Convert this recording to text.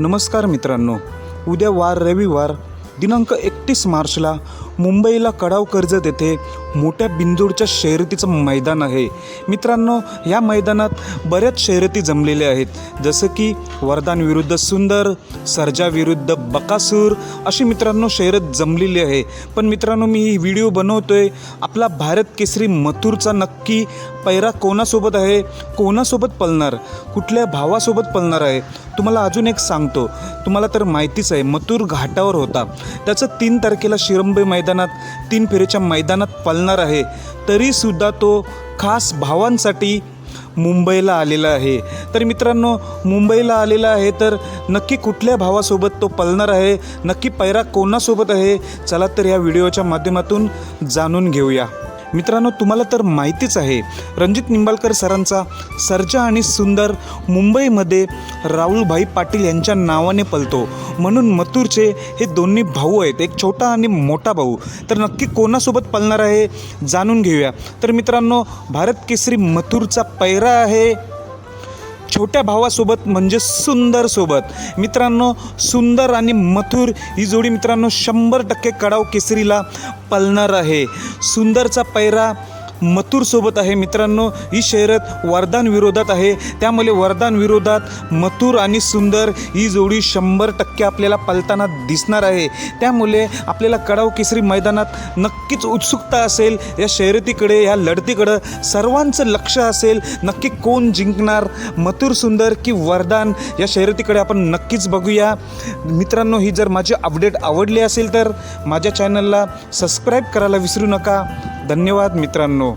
नमस्कार मित्रांनो. उद्या वार रविवार दिनांक एकतीस मार्चला मुंबईला कडाव कर्जत येथे मोठ्या बिंदूरच्या शर्यतीचं मैदान आहे. मित्रांनो या मैदानात बऱ्याच शर्यती जमलेल्या आहेत. जसं की वरदान विरुद्ध सुंदर सर्जा विरुद्ध बकासूर अशी मित्रांनो शर्यत जमलेली आहे. पण मित्रांनो मी ही व्हिडिओ बनवतोय. आपला भारत केसरी मथुरचा नक्की पैरा कोणासोबत आहे? कोणासोबत पलणार कुठल्या भावासोबत पलणार आहे? तुम्हाला अजून एक सांगतो. तुम्हाला तर माहितीच आहे मथुर घाटावर होता. त्याचं तीन तारखेला शिरंबे मैदानात तीन फेरीच्या मैदानात पळणार आहे. तरीसुद्धा तो खास भावांसाठी मुंबईला आलेला आहे. तर मित्रांनो मुंबईला आलेला आहे तर नक्की कुठल्या भावासोबत तो पळणार आहे? नक्की पैरा कोणासोबत आहे? चला तर या व्हिडिओच्या माध्यमातून जाणून घेऊया. मित्रांनो तुम्हाला तर माहितीच आहे रणजित निंबाळकर सरांचा सर्जा आणि सुंदर मुंबईमध्ये राहुलभाई पाटील यांच्या नावाने पलतो. म्हणून मथुरचे हे दोन्ही भाऊ आहेत एक छोटा आणि मोठा भाऊ. तर नक्की कोणासोबत पलणार आहे जाणून घेऊया. तर मित्रांनो भारत केसरी मथुरचा पैरा आहे. छोट्या भावासोबत म्हणजे सुंदरसोबत मित्रांनो सुंदर आणि मथुर ही जोडी मित्रांनो शंभर टक्के कडाव केसरीला पलणार आहे. सुंदरचा पैरा मथुरसोबत आहे. मित्रांनो ही शर्यत वरदान विरोधात आहे. त्यामुळे वरदान विरोधात मथुर आणि सुंदर ही जोडी शंभर टक्के आपल्याला पलताना दिसणार आहे. त्यामुळे आपल्याला कडाव केसरी मैदानात नक्कीच उत्सुकता असेल. या शर्यतीकडे या लढतीकडं सर्वांचं लक्ष असेल. नक्की कोण जिंकणार? मथुर सुंदर की वरदान? या शर्यतीकडे आपण नक्कीच बघूया. मित्रांनो ही जर माझी अपडेट आवडली असेल तर माझ्या चॅनलला सबस्क्राईब करायला विसरू नका. धन्यवाद मित्रांनो.